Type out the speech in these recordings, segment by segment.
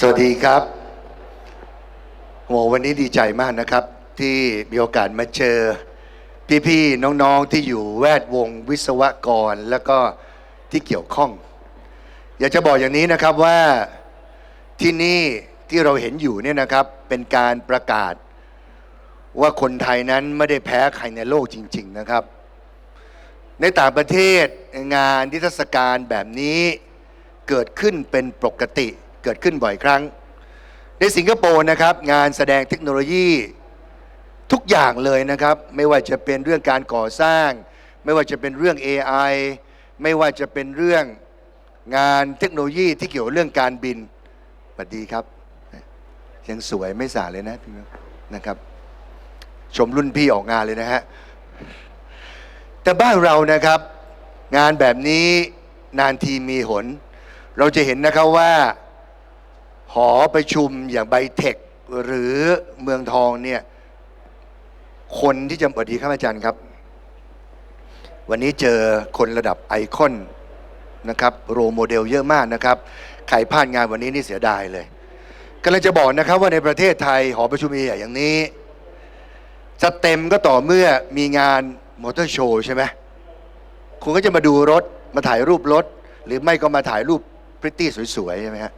สวัสดีครับโหวันนี้ดีใจมากนะครับ ที่มีโอกาสมาเจอ พี่ๆน้องๆที่อยู่แวดวงวิศวกรแล้วก็ที่เกี่ยวข้อง อยากจะบอกอย่างนี้นะครับว่าที่นี่ที่เราเห็นอยู่เนี่ยนะครับเป็นการประกาศ ว่าคนไทยนั้นไม่ได้แพ้ใครในโลกจริง ๆนะครับ ในต่างประเทศงานนิทรรศการแบบนี้เกิดขึ้นเป็นปกติ กิดขึ้นบ่อยครั้ง ในสิงคโปร์นะครับ งานแสดงเทคโนโลยีทุกอย่างเลยนะครับ ไม่ว่าจะเป็นเรื่องการก่อสร้าง ไม่ว่าจะเป็นเรื่อง AI ไม่ว่าจะเป็นเรื่องงานเทคโนโลยีที่เกี่ยวเรื่องการบินสวัสดีครับ ยังสวยไม่สาเลยนะพี่นะครับ ชมรุ่นพี่ออกงานเลยนะฮะ แต่บ้านเรานะครับ งานแบบนี้นานทีมีหน เราจะเห็นนะครับว่า หอประชุมอย่างไบเทคหรือเมืองทองเนี่ยคนที่จะสวัสดีครับอาจารย์ครับ วันนี้เจอคนระดับไอคอนนะครับโรโมเดลเยอะมากนะครับใครพลาดงานวันนี้นี่เสียดายเลยกำลังจะบอกนะครับว่าในประเทศไทยหอประชุมใหญ่อย่างนี้จะเต็มก็ต่อเมื่อมีงานมอเตอร์โชว์ใช่ไหมคุณก็จะมาดูรถมาถ่ายรูปรถ หรือไม่ก็มาถ่ายรูปพริตตี้สวยๆใช่ไหมฮะ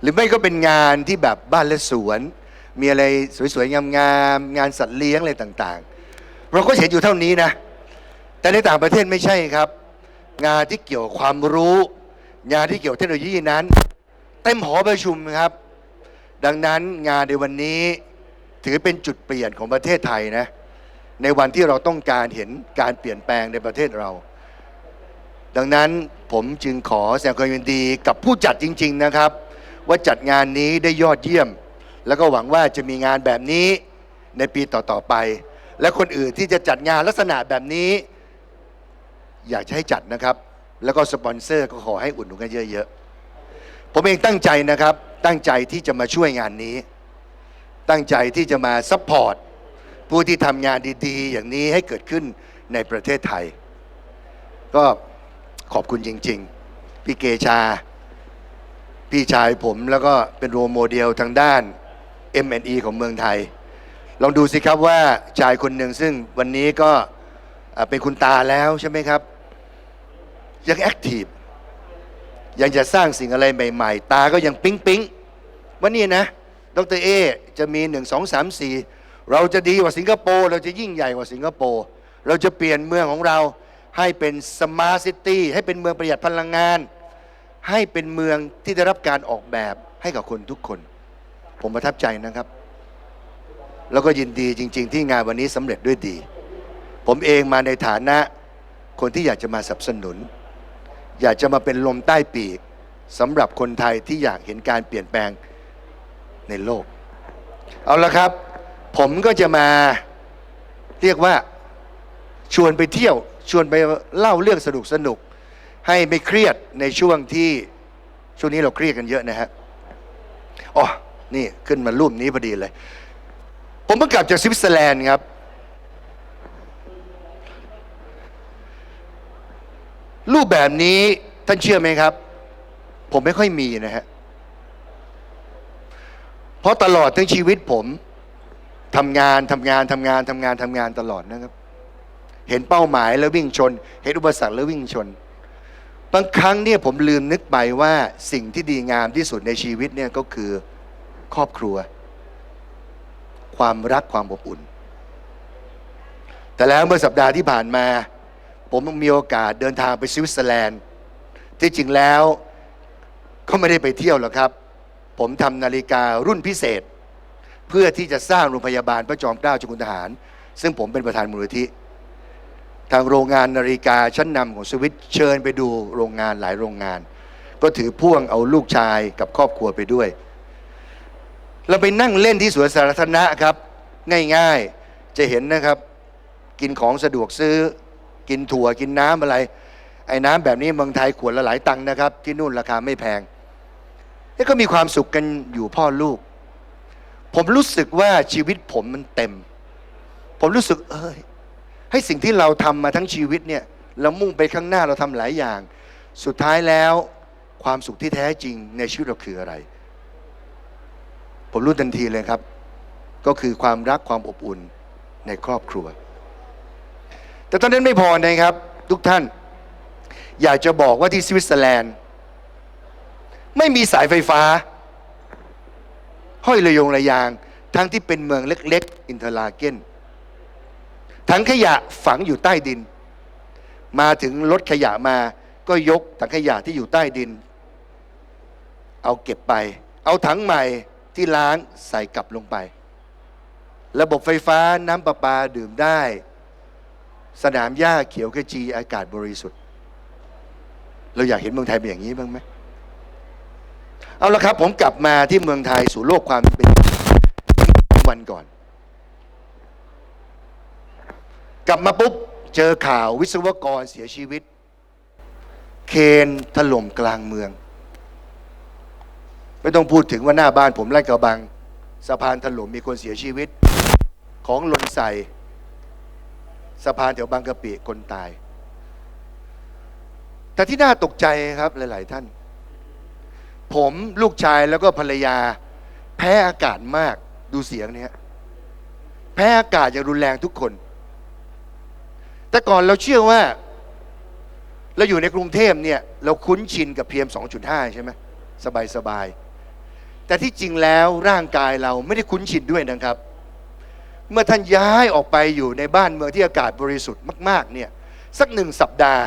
หรือไม่ก็เป็นงานที่แบบบ้านและสวน มีอะไรสวยๆงามๆงานสัตว์เลี้ยงอะไรต่างๆ เราก็เห็นอยู่เท่านี้นะ แต่ในต่างประเทศไม่ใช่ครับ งานที่เกี่ยวกับความรู้ งานที่เกี่ยวกับเทคโนโลยีนั้น เต็มหอประชุมครับ ดังนั้นงานในวันนี้ถือเป็นจุดเปลี่ยนของประเทศไทยนะในวันที่เราต้องการเห็นการเปลี่ยนแปลงในประเทศเรา ดังนั้นผมจึงขอแสดงความยินดีกับผู้จัดจริง ๆ นะครับ ว่าจัดงานนี้ได้ยอดเยี่ยม แล้วก็หวังว่าจะมีงานแบบนี้ในปีต่อๆไป และคนอื่นที่จะจัดงานลักษณะแบบนี้ อยากจะให้จัดนะครับ แล้วก็สปอนเซอร์ก็ขอให้อุดหนุนกันเยอะๆ ผมเองตั้งใจนะครับ ตั้งใจที่จะมาช่วยงานนี้ ตั้งใจที่จะมาซัพพอร์ตผู้ที่ทำงานดีๆ อย่างนี้ให้เกิดขึ้นในประเทศไทย ก็ขอบคุณจริง ๆ พี่เกชา พี่ชายผมแล้วก็เป็นโรโมเดลทางด้าน M&E ของเมืองไทย ลองดูสิครับว่าชายคนหนึ่งซึ่งวันนี้ก็เป็นคุณตาแล้วใช่ไหมครับ ยังแอคทีฟยังจะสร้างสิ่งอะไรใหม่ ๆ ตาก็ยังปิ๊งปิ๊งว่านี่นะ ดรเอ จะมี 1 2 3 4 เราจะดีกว่าสิงคโปร์ เราจะยิ่งใหญ่กว่าสิงคโปร์ เราจะเปลี่ยนเมืองของเราให้เป็นสมาร์ทซิตี้ให้เป็นเมืองประหยัดพลังงาน ให้เป็นเมืองที่ได้รับการออกแบบให้กับคนทุกคน ผมประทับใจนะครับ แล้วก็ยินดีจริง ๆ ที่งานวันนี้สำเร็จด้วยดี ผมเองมาในฐานะคนที่อยากจะมาสนับสนุน อยากจะมาเป็นลมใต้ปีกสำหรับคนไทยที่อยากเห็นการเปลี่ยนแปลงในโลก เอาละครับ ผมก็จะมาเรียกว่าชวนไปเที่ยว ชวนไปเล่าเรื่องสนุกสนุก ให้ไม่เครียดในช่วงที่ช่วงนี้เราเครียดกันเยอะนะฮะอ๋อนี่ขึ้นมารูปนี้พอดีเลย ผมเพิ่งกลับจากสวิตเซอร์แลนด์ครับ รูปแบบนี้ท่านเชื่อไหมครับ ผมไม่ค่อยมีนะฮะเพราะตลอดทั้งชีวิตผมทำงานทำงานทำงานทำงานทำงานตลอดนะครับ เห็นเป้าหมายแล้ววิ่งชน เห็นอุปสรรคแล้ววิ่งชน บางครั้งเนี่ยผมลืมนึกไปว่าสิ่งที่ดีงามที่สุดในชีวิตเนี่ยก็คือครอบครัว ความรักความอบอุ่น แต่แล้วเมื่อสัปดาห์ที่ผ่านมา ผมมีโอกาสเดินทางไปสวิตเซอร์แลนด์ ที่จริงแล้วก็ไม่ได้ไปเที่ยวหรอกครับ ผมทำนาฬิการุ่นพิเศษ เพื่อที่จะสร้างโรงพยาบาลพระจอมเกล้าเจุฬาทหาร ซึ่งผมเป็นประธานมูลนิธิ ทางโรงงานนาฬิกาชั้นนำของสวิตเชิญไปดูโรงงานหลายโรงงาน ก็ถือพ่วงเอาลูกชายกับครอบครัวไปด้วย เราไปนั่งเล่นที่สวนสาธารณะครับ ง่ายๆจะเห็นนะครับ กินของสะดวกซื้อ กินถั่วกินน้ำอะไร ไอ้น้ำแบบนี้เมืองไทยขวดละหลายตังค์นะครับ ที่นู่นราคาไม่แพงแล้วก็มีความสุขกันอยู่พ่อลูก ผมรู้สึกว่าชีวิตผมมันเต็ม ผมรู้สึกเอ้ย ให้สิ่งที่เราทำมาทั้งชีวิตเนี่ยเรามุ่งไปข้างหน้าเราทำหลายอย่าง สุดท้ายแล้วความสุขที่แท้จริงในชีวิตเราคืออะไร ผมรู้ทันทีเลยครับ ก็คือความรักความอบอุ่นในครอบครัว แต่ตอนนั้นไม่พอนะครับ ทุกท่าน อยากจะบอกว่าที่สวิตเซอร์แลนด์ ไม่มีสายไฟฟ้า ห้อยระยงระยาง ทั้งที่เป็นเมืองเล็ก ๆ อินเทอร์ลาเกน ถังขยะฝังอยู่ใต้ดิน มาถึงรถขยะมาก็ยกถังขยะที่อยู่ใต้ดิน เอาเก็บไป เอาถังใหม่ที่ล้างใส่กลับลงไป ระบบไฟฟ้าน้ำประปาดื่มได้ สนามหญ้าเขียวขจีอากาศบริสุทธิ์ เราอยากเห็นเมืองไทยเป็นอย่างนี้บ้างไหมเอาละครับผมกลับมาที่เมืองไทยสู่โลกความเป็นวันก่อน กลับมาปุ๊บ เจอข่าววิศวกรเสียชีวิต เคนถล่มกลางเมือง ไม่ต้องพูดถึงว่าหน้าบ้านผมไล่กระบัง สะพานถล่มมีคนเสียชีวิต ของหล่นใส่สะพานแถวบางกะปิคนตาย แต่ที่น่าตกใจครับหลาย ๆ ท่าน ผมลูกชายแล้วก็ภรรยา แพ้อากาศมากดูเสียงเนี้ยแพ้อากาศอย่างรุนแรงทุกคน แต่ก่อนเราเชื่อว่า เราอยู่ในกรุงเทพเนี่ย เราคุ้นชินกับ PM 2.5ใช่ไหมสบายสบายๆแต่ที่จริงแล้วร่างกายเราไม่ได้คุ้นชินด้วยนะครับ เมื่อท่านย้ายออกไปอยู่ในบ้านเมืองที่อากาศบริสุทธิ์มาก ๆ เนี่ย สักหนึ่งสัปดาห์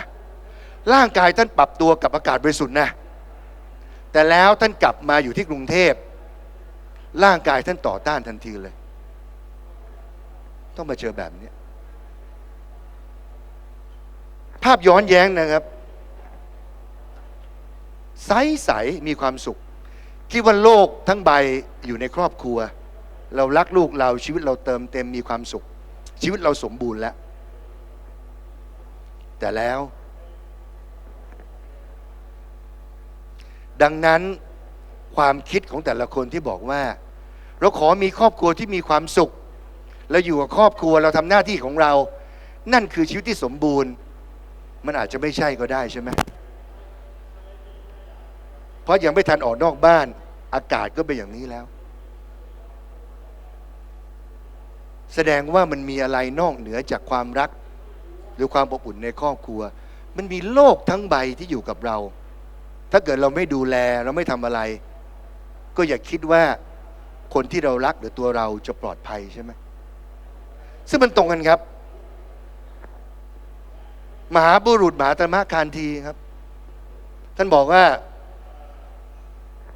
ร่างกายท่านปรับตัวกับอากาศบริสุทธิ์นะ แต่แล้วท่านกลับมาอยู่ที่กรุงเทพร่างกายท่านต่อต้านทันทีเลย ต้องมาเจอแบบนี้ ภาพย้อนแย้งนะครับ ใสๆมีความสุข คิดว่าโลกทั้งใบอยู่ในครอบครัว เรารักลูกเราชีวิตเราเติมเต็มมีความสุข ชีวิตเราสมบูรณ์แล้ว แต่แล้ว ดังนั้นความคิดของแต่ละคนที่บอกว่า เราขอมีครอบครัวที่มีความสุข เราอยู่กับครอบครัวเราทำหน้าที่ของเรา นั่นคือชีวิตที่สมบูรณ์ มันอาจจะไม่ใช่ก็ได้ใช่ไหมเพราะยังไม่ทันออกนอกบ้าน อากาศก็เป็นอย่างนี้แล้ว แสดงว่ามันมีอะไรนอกเหนือจากความรัก หรือความอบอุ่นในครอบครัว มันมีโลกทั้งใบที่อยู่กับเรา ถ้าเกิดเราไม่ดูแลเราไม่ทำอะไร ก็อย่าคิดว่าคนที่เรารักหรือตัวเราจะปลอดภัยใช่ไหมซึ่งมันตรงกันครับ มหาบุรุษมหาธรรมคานทีครับ ท่านบอกว่า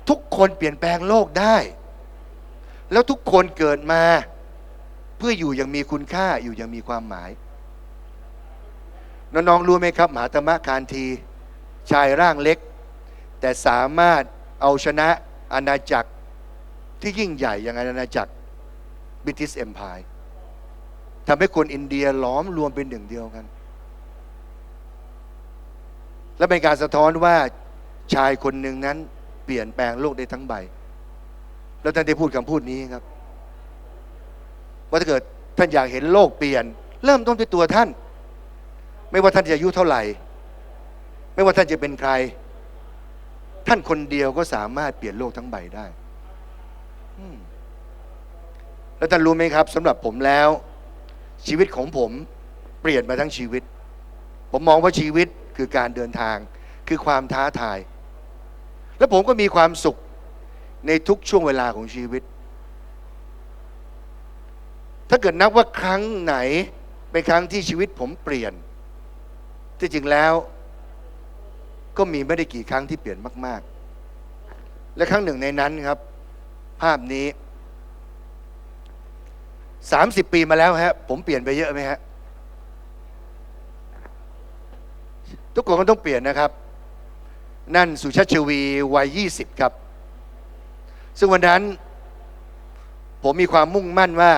ทุกคนเปลี่ยนแปลงโลกได้ แล้วทุกคนเกิดมา เพื่ออยู่อย่างมีคุณค่าอยู่อย่างมีความหมาย น้องๆรู้ไหมครับมหาธรรมคานที ชายร่างเล็ก แต่สามารถเอาชนะอาณาจักรที่ยิ่งใหญ่อย่างอาณาจักรบิทิสเอ็มพายทำให้คนอินเดียล้อมรวมเป็นหนึ่งเดียวกัน และเป็นการสะท้อนว่าชายคนหนึ่งนั้นเปลี่ยนแปลงโลกได้ทั้งใบ แล้วท่านได้พูดคำพูดนี้ครับ ว่าถ้าเกิดท่านอยากเห็นโลกเปลี่ยน เริ่มต้นที่ตัวท่าน ไม่ว่าท่านจะอายุเท่าไหร่ ไม่ว่าท่านจะเป็นใคร ท่านคนเดียวก็สามารถเปลี่ยนโลกทั้งใบได้แล้วท่านรู้ไหมครับสำหรับผมแล้ว ชีวิตของผมเปลี่ยนมาทั้งชีวิต ผมมองว่าชีวิต คือการเดินทาง คือความท้าทาย และผมก็มีความสุขในทุกช่วงเวลาของชีวิต ถ้าเกิดนับว่าครั้งไหนเป็นครั้งที่ชีวิตผมเปลี่ยน ที่จริงแล้ว ก็มีไม่ได้กี่ครั้งที่เปลี่ยนมาก ๆ และครั้งหนึ่งในนั้นครับ ภาพนี้สามสิบปีมาแล้วฮะผมเปลี่ยนไปเยอะไหมฮะ ทุกคนก็ต้องเปลี่ยนนะครับ นั่นสุชาติชวีวัยยี่สิบครับ ซึ่งวันนั้น ผมมีความมุ่งมั่นว่า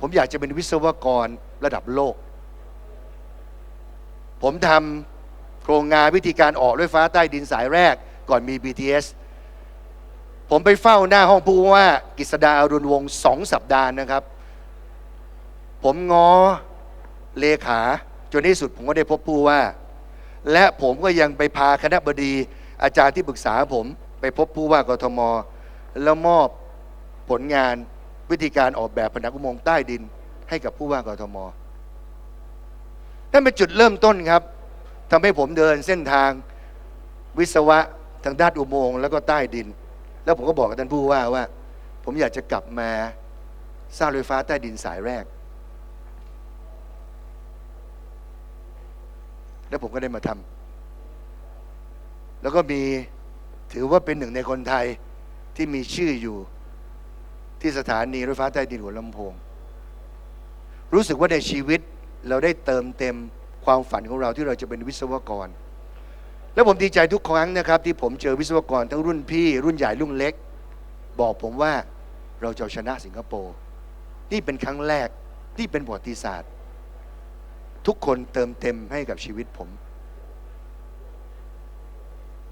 ผมอยากจะเป็นวิศวกรระดับโลก ผมทำโครงงานวิธีการออกรถไฟฟ้าใต้ดินสายแรกก่อนมี BTS ผมไปเฝ้าหน้าห้องผู้ว่ากฤษดาอรุณวงศ์สองสัปดาห์นะครับ ผมงอเลขาจนที่สุดผมก็ได้พบผู้ว่า และผมก็ยังไปพาคณะบดี อาจารย์ที่ปรึกษาผมไปพบผู้ว่ากทม แล้วมอบผลงานวิธีการออกแบบผนังอุโมงค์ใต้ดิน ให้กับผู้ว่ากทมนั่นเป็นจุดเริ่มต้นครับทำให้ผมเดินเส้นทางวิศวะทางด้านอุโมงค์แล้วก็ใต้ดิน แล้วผมก็บอกกับท่านผู้ว่าว่า ผมอยากจะกลับมาสร้างรถไฟฟ้าใต้ดินสายแรก แล้วผมก็ได้มาทำแล้วก็มีถือว่าเป็นหนึ่งในคนไทยที่มีชื่ออยู่ที่สถานีรถไฟฟ้าใต้ดินหัวลำโพง รู้สึกว่าในชีวิตเราได้เติมเต็มความฝันของเราที่เราจะเป็นวิศวกร แล้วผมดีใจทุกครั้งนะครับ ที่ผมเจอวิศวกรทั้งรุ่นพี่ รุ่นใหญ่รุ่นเล็ก บอกผมว่าเราจะชนะสิงคโปร์นี่เป็นครั้งแรก นี่เป็นประวัติศาสตร์ ทุกคนเติมเต็มให้กับชีวิตผม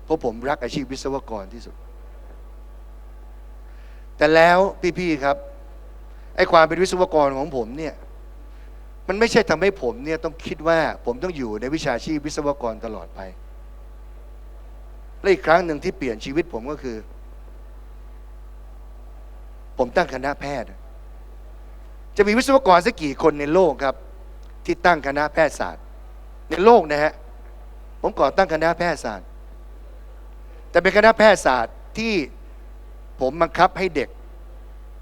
เพราะผมรักอาชีพวิศวกรที่สุด แต่แล้วพี่ๆครับ ไอ้ความเป็นวิศวกรของผมเนี่ย มันไม่ใช่ทำให้ผมเนี่ยต้องคิดว่าผมต้องอยู่ในวิชาชีพวิศวกรตลอดไป และอีกครั้งหนึ่งที่เปลี่ยนชีวิตผมก็คือ ผมตั้งคณะแพทย์ จะมีวิศวกรสักกี่คนในโลกครับ ที่ตั้งคณะแพทยศาสตร์ ในโลกนะฮะผมก่อตั้งคณะแพทยศาสตร์ แต่เป็นคณะแพทยศาสตร์ที่ผมบังคับให้เด็ก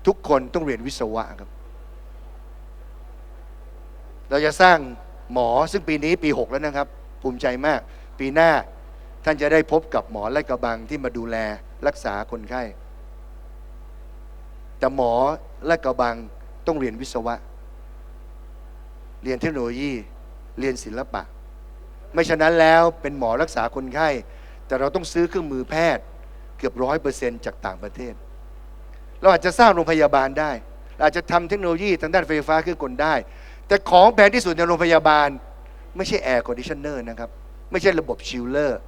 ทุกคนต้องเรียนวิศวะครับ เราจะสร้างหมอซึ่งปีนี้ปี 6 แล้วนะครับ ภูมิใจมาก ปีหน้าท่านจะได้พบกับหมอและกระบังที่มาดูแลรักษาคนไข้แต่หมอและกระบังต้องเรียนวิศวะ เรียนเทคโนโลยี เรียนศิลปะ ไม่ฉะนั้นแล้วเป็นหมอรักษาคนไข้ แต่เราต้องซื้อเครื่องมือแพทย์เกือบร้อยเปอร์เซ็นต์จากต่างประเทศ เราอาจจะสร้างโรงพยาบาลได้ เราอาจจะทำเทคโนโลยีทางด้านไฟฟ้าเครื่องกลได้ แต่ของแพงที่สุดในโรงพยาบาล ไม่ใช่แอร์คอนดิชเนอร์นะครับ ไม่ใช่ระบบชิลเลอร์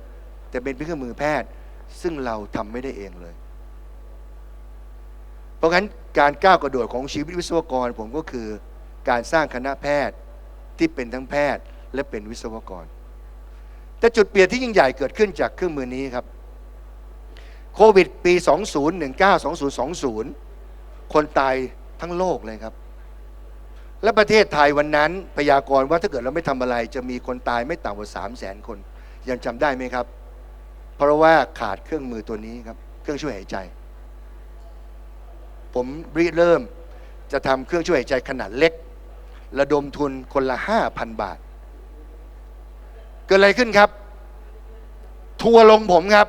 แต่เป็นเครื่องมือแพทย์ ซึ่งเราทำไม่ได้เองเลย เพราะงั้นการก้าวกระโดดของชีวิตวิศวกรผมก็คือการสร้างคณะแพทย์ ที่เป็นทั้งแพทย์และเป็นวิศวกร แต่จุดเปลี่ยนที่ยิ่งใหญ่เกิดขึ้นจากเครื่องมือนี้ครับโควิดปี 2019 2020 คนตายทั้งโลกเลยครับ และประเทศไทยวันนั้นพยากรณ์ว่าถ้าเกิดเราไม่ทำอะไร จะมีคนตายไม่ต่ำกว่า3 0 0 0 0 0 คน ยังจำได้ไหมครับ เพราะว่าขาดเครื่องมือตัวนี้ครับ เครื่องช่วยหายใจ ผมริเริ่มจะทำเครื่องช่วยหายใจขนาดเล็ก ระดมทุนคนละ 5,000 บาท เกิดอะไรขึ้นครับ ทัวลงผมครับ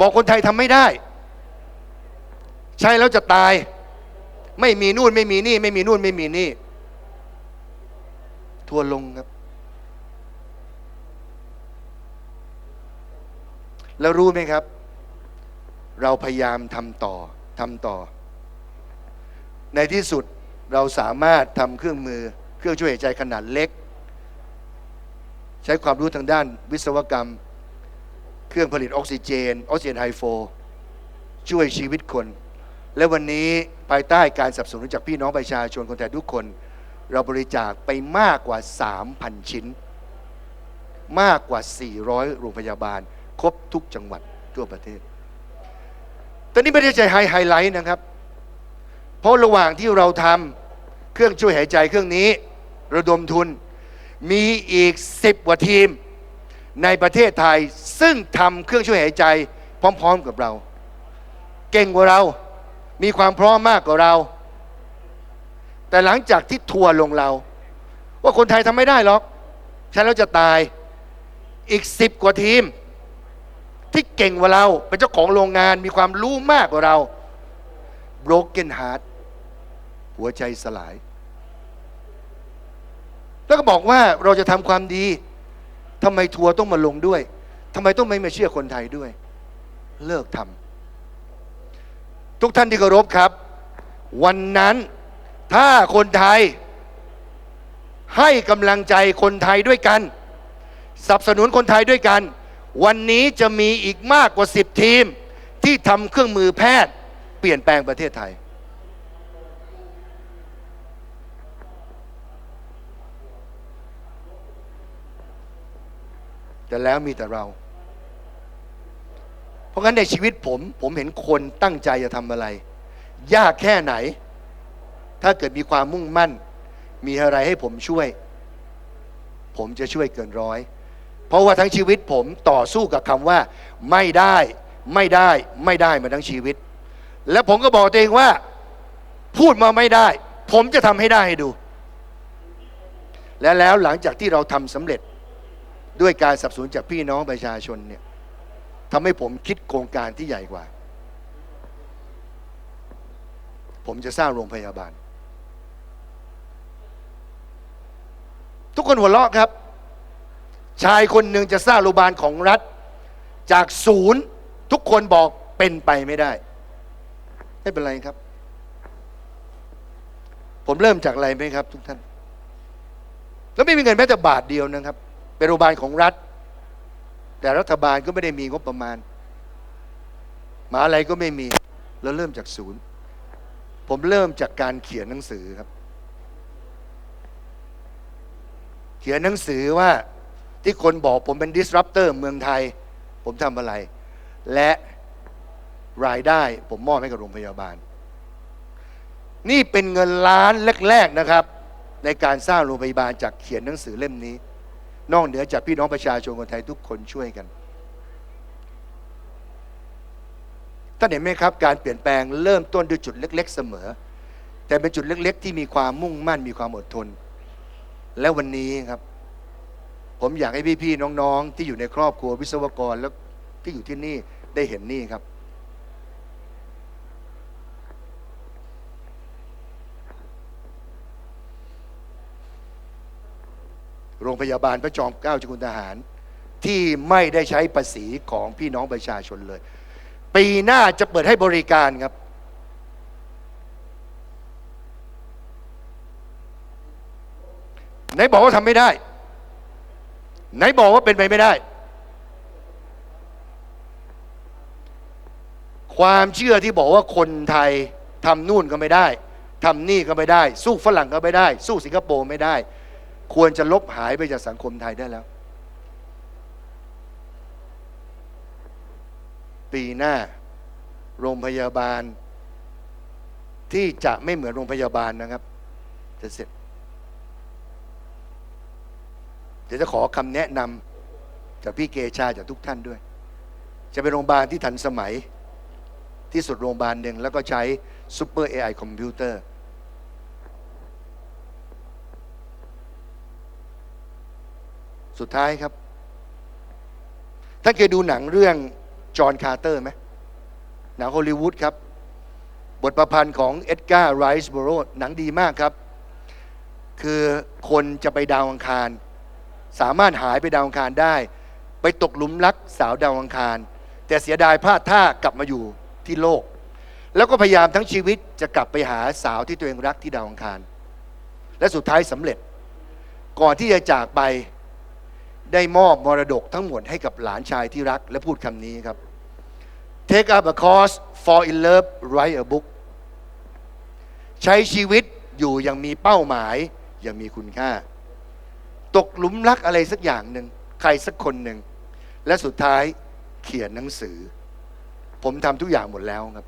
บอกคนไทยทำไม่ได้ ใช่แล้วจะตาย ไม่มีนู่นไม่มีนี่ ไม่มีนู่นไม่มีนี่ ทัวลงครับ แล้วรู้ไหมครับ เราพยายามทำต่อทำต่อ ในที่สุด เราสามารถทำเครื่องมือเครื่องช่วยหายใจขนาดเล็ก ใช้ความรู้ทางด้านวิศวกรรม เครื่องผลิตออกซิเจนออกซิเจนไฮโฟช่วยชีวิตคน และวันนี้ภายใต้การสนับสนุนจากพี่น้องประชาชนคนไทยทุกคน เราบริจาคไปมากกว่า 3,000 ชิ้น มากกว่า 400 โรงพยาบาล ครบทุกจังหวัดทั่วประเทศ ตอนนี้ไม่ได้ใจไฮไฮไลท์นะครับ เพราะระหว่างที่เราทำเครื่องช่วยหายใจเครื่องนี้ ระดมทุนมีอีก 10กว่าทีม ในประเทศไทยซึ่งทำเครื่องช่วยหายใจพร้อม ๆกับเรา เก่งกว่าเรา มีความพร้อมมากกว่าเรา แต่หลังจากที่ทัวร์ลงเรา ว่าคนไทยทำไม่ได้หรอกฉันแล้วจะตายอีกสิบกว่าทีม ที่เก่งกว่าเรา เป็นเจ้าของโรงงานมีความรู้มากกว่าเรา broken heart หัวใจสลาย แล้วก็บอกว่าเราจะทำความดีทำไมทัวร์ต้องมาลงด้วยทำไมต้องไม่มาเชื่อคนไทยด้วย เลิกทำทุกท่านที่เคารพครับ วันนั้นถ้าคนไทย ให้กำลังใจคนไทยด้วยกันสนับสนุนคนไทยด้วยกัน วันนี้จะมีอีกมากกว่า 10 ทีม ที่ทำเครื่องมือแพทย์ เปลี่ยนแปลงประเทศไทย แต่แล้วมีแต่เรา เพราะงั้นในชีวิตผม ผมเห็นคนตั้งใจจะทำอะไร ยากแค่ไหน ถ้าเกิดมีความมุ่งมั่น มีอะไรให้ผมช่วย ผมจะช่วยเกินร้อย เพราะว่าทั้งชีวิตผมต่อสู้กับคำว่า ไม่ได้ไม่ได้ไม่ได้มาทั้งชีวิต และผมก็บอกตัวเองว่า พูดมาไม่ได้ ผมจะทำให้ได้ให้ดู และแล้วหลังจากที่เราทำสำเร็จ ด้วยการสนับสนุนจากพี่น้องประชาชนเนี่ยทำให้ผมคิดโครงการที่ใหญ่กว่า ผมจะสร้างโรงพยาบาล ทุกคนหัวเราะครับ ชายคนหนึ่งจะสร้างโรงพยาบาลของรัฐ จากศูนย์ทุกคนบอกเป็นไปไม่ได้ ไม่เป็นไรครับ ผมเริ่มจากอะไรไหมครับ ทุกท่าน แล้วไม่มีเงินแม้แต่บาทเดียวนะครับ เป็นโรงพยาบาลของรัฐ แต่รัฐบาลก็ไม่ได้มีงบประมาณมหาอะไรก็ไม่มีแล้วเริ่มจากศูนย์ ผมเริ่มจากการเขียนหนังสือครับ เขียนหนังสือว่าที่คนบอกผมเป็น disruptor เมืองไทย ผมทำอะไร และรายได้ผมมอบให้กับโรงพยาบาล นี่เป็นเงินล้านแรก ๆนะครับ ในการสร้างโรงพยาบาลจากเขียนหนังสือเล่มนี้ นอกเหนือจากพี่น้องประชาชนคนไทยทุกคนช่วยกันท่านเห็นไหมครับ การเปลี่ยนแปลงเริ่มต้นด้วยจุดเล็ก ๆ เสมอ แต่เป็นจุดเล็ก ๆ ที่มีความมุ่งมั่นมีความอดทน และวันนี้ครับ ผมอยากให้พี่ๆน้องๆ ที่อยู่ในครอบครัววิศวกรแล้วที่อยู่ที่นี่ได้เห็นนี่ครับ โรงพยาบาลพระจอมเกล้าเจ้าคุณทหาร ที่ไม่ได้ใช้ภาษีของพี่น้องประชาชนเลย ปีหน้าจะเปิดให้บริการครับ ไหนบอกว่าทำไม่ได้ ไหนบอกว่าเป็นไปไม่ได้ ความเชื่อที่บอกว่าคนไทยทำนู่นก็ไม่ได้ทำนี่ก็ไม่ได้ สู้ฝรั่งก็ไม่ได้ สู้สิงคโปร์ไม่ได้ ควรจะลบหายไปจากสังคมไทยได้แล้ว ปีหน้า โรงพยาบาล ที่จะไม่เหมือนโรงพยาบาลนะครับ จะเสร็จ เดี๋ยวจะขอคำแนะนำจากพี่เกชาจากทุกท่านด้วย จะเป็นโรงพยาบาลที่ทันสมัยที่สุดโรงพยาบาลหนึ่งแล้วก็ใช้ซูเปอร์ AI คอมพิวเตอร์ สุดท้ายครับ ท่านเคยดูหนังเรื่องจอห์นคาร์เตอร์ไหมหนังฮอลลีวูดครับ บทประพันธ์ของเอ็ดการ์ไรส์บโรหนังดีมากครับ คือคนจะไปดาวอังคาร สามารถหายไปดาวอังคารได้ ไปตกหลุมรักสาวดาวอังคาร แต่เสียดายพลาดท่ากลับมาอยู่ที่โลก แล้วก็พยายามทั้งชีวิตจะกลับไปหาสาวที่ตัวเองรักที่ดาวอังคาร และสุดท้ายสำเร็จ ก่อนที่จะจากไป ได้มอบมรดกทั้งหมดให้กับหลานชายที่รักและพูดคำนี้ครับ Take up a course fall in love write a book ใช้ชีวิตอยู่อย่างมีเป้าหมายอย่างมีคุณค่า ตกหลุมรักอะไรสักอย่างหนึ่งใครสักคนหนึ่ง และสุดท้ายเขียนหนังสือ ผมทำทุกอย่างหมดแล้วครับ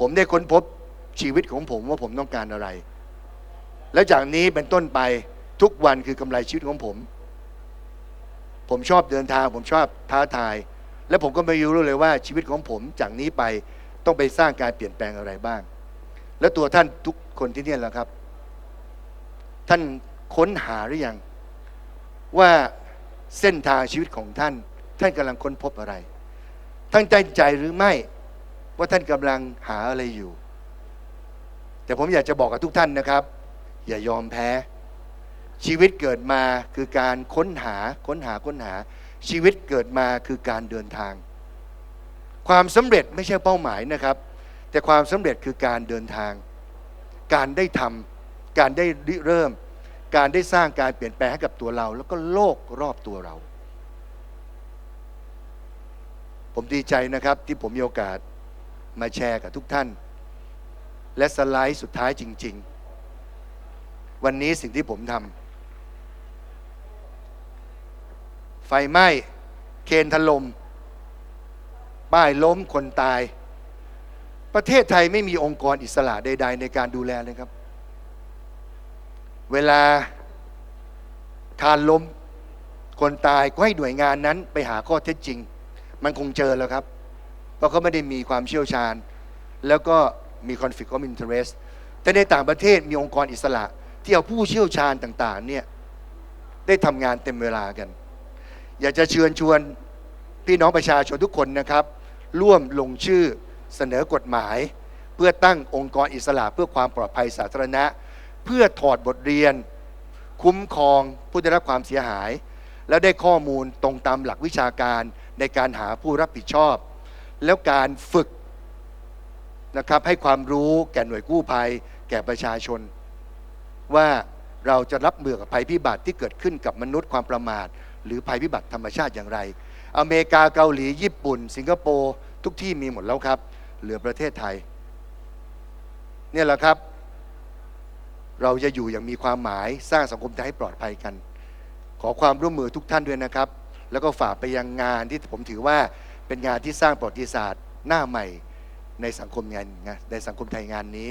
ผมได้ค้นพบชีวิตของผมว่าผมต้องการอะไร แล้วจากนี้เป็นต้นไป ทุกวันคือกำไรชีวิตของผม ผมชอบเดินทาง ผมชอบท้าทาย และผมก็ไม่รู้เลยว่าชีวิตของผมจากนี้ไปต้องไปสร้างการเปลี่ยนแปลงอะไรบ้าง และตัวท่านทุกคนที่นี่แหละครับ ท่านค้นหาหรือยัง ว่าเส้นทางชีวิตของท่าน ท่านกำลังค้นพบอะไร ท่านใจใจหรือไม่ว่าท่านกำลังหาอะไรอยู่ แต่ผมอยากจะบอกกับทุกท่านนะครับ อย่ายอมแพ้ ชีวิตเกิดมาคือการค้นหาค้นหาค้นหา ชีวิตเกิดมาคือการเดินทาง ความสำเร็จไม่ใช่เป้าหมายนะครับ แต่ความสำเร็จคือการเดินทาง การได้ทำการได้ริเริ่ม การได้สร้างการเปลี่ยนแปลงให้กับตัวเรา แล้วก็โลกรอบตัวเรา ผมดีใจนะครับที่ผมมีโอกาสมาแชร์กับทุกท่าน และสไลด์สุดท้ายจริง ๆ วันนี้สิ่งที่ผมทำ ไฟไหม้ เคนถลม่มป้ายล้มคนตาย ประเทศไทยไม่มีองค์กรอิสระใด ๆ ในการดูแลเลยครับ เวลาคารล้มคนตายก็ให้หน่วยงานนั้นไปหาข้อเท็จจริง มันคงเจอแล้วครับ เพราะเขาไม่ได้มีความเชี่ยวชาญ แล้วก็มี conflict of interest แต่ในต่างประเทศมีองค์กรอิสระ ที่เอาผู้เชี่ยวชาญต่าง ๆ เนี่ย ได้ทำงานเต็มเวลากัน อยากจะเชิญชวนพี่น้องประชาชนทุกคนนะครับ ร่วมลงชื่อเสนอกฎหมาย เพื่อตั้งองค์กรอิสระเพื่อความปลอดภัยสาธารณะ เพื่อถอดบทเรียน คุ้มครองผู้ได้รับความเสียหาย แล้วได้ข้อมูลตรงตามหลักวิชาการในการหาผู้รับผิดชอบ แล้วการฝึกนะครับให้ความรู้แก่หน่วยกู้ภัย แก่ประชาชน ว่าเราจะรับมือกับภัยพิบัติที่เกิดขึ้นกับมนุษย์ความประมาท หรือภัยพิบัติธรรมชาติอย่างไร อเมริกาเกาหลีญี่ปุ่น สิงคโปร์ทุกที่มีหมดแล้วครับ เหลือประเทศไทย เนี่ยแหละครับ เราจะอยู่อย่างมีความหมายสร้างสังคมไทยให้ปลอดภัยกัน ขอความร่วมมือทุกท่านด้วยนะครับ แล้วก็ฝากไปยังงานที่ผมถือว่าเป็นงานที่สร้างประวัติศาสตร์หน้าใหม่ในสังคมงานในสังคมไทยงานนี้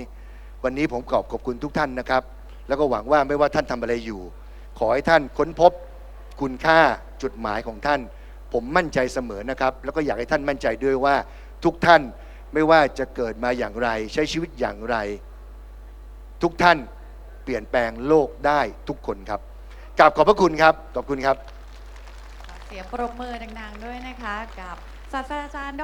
วันนี้ผมขอบขอบคุณทุกท่านนะครับ แล้วก็หวังว่าไม่ว่าท่านทำอะไรอยู่ ขอให้ท่านค้นพบ คุณค่าจุดหมายของท่าน ผมมั่นใจเสมอนะครับ แล้วก็อยากให้ท่านมั่นใจด้วยว่าทุกท่านไม่ว่าจะเกิดมาอย่างไร ใช้ชีวิตอย่างไร ทุกท่านเปลี่ยนแปลงโลกได้ทุกคนครับกราบขอบพระคุณครับขอบคุณครับ เสียงปรบมือดังๆด้วยนะคะ กับศาสตราจารย์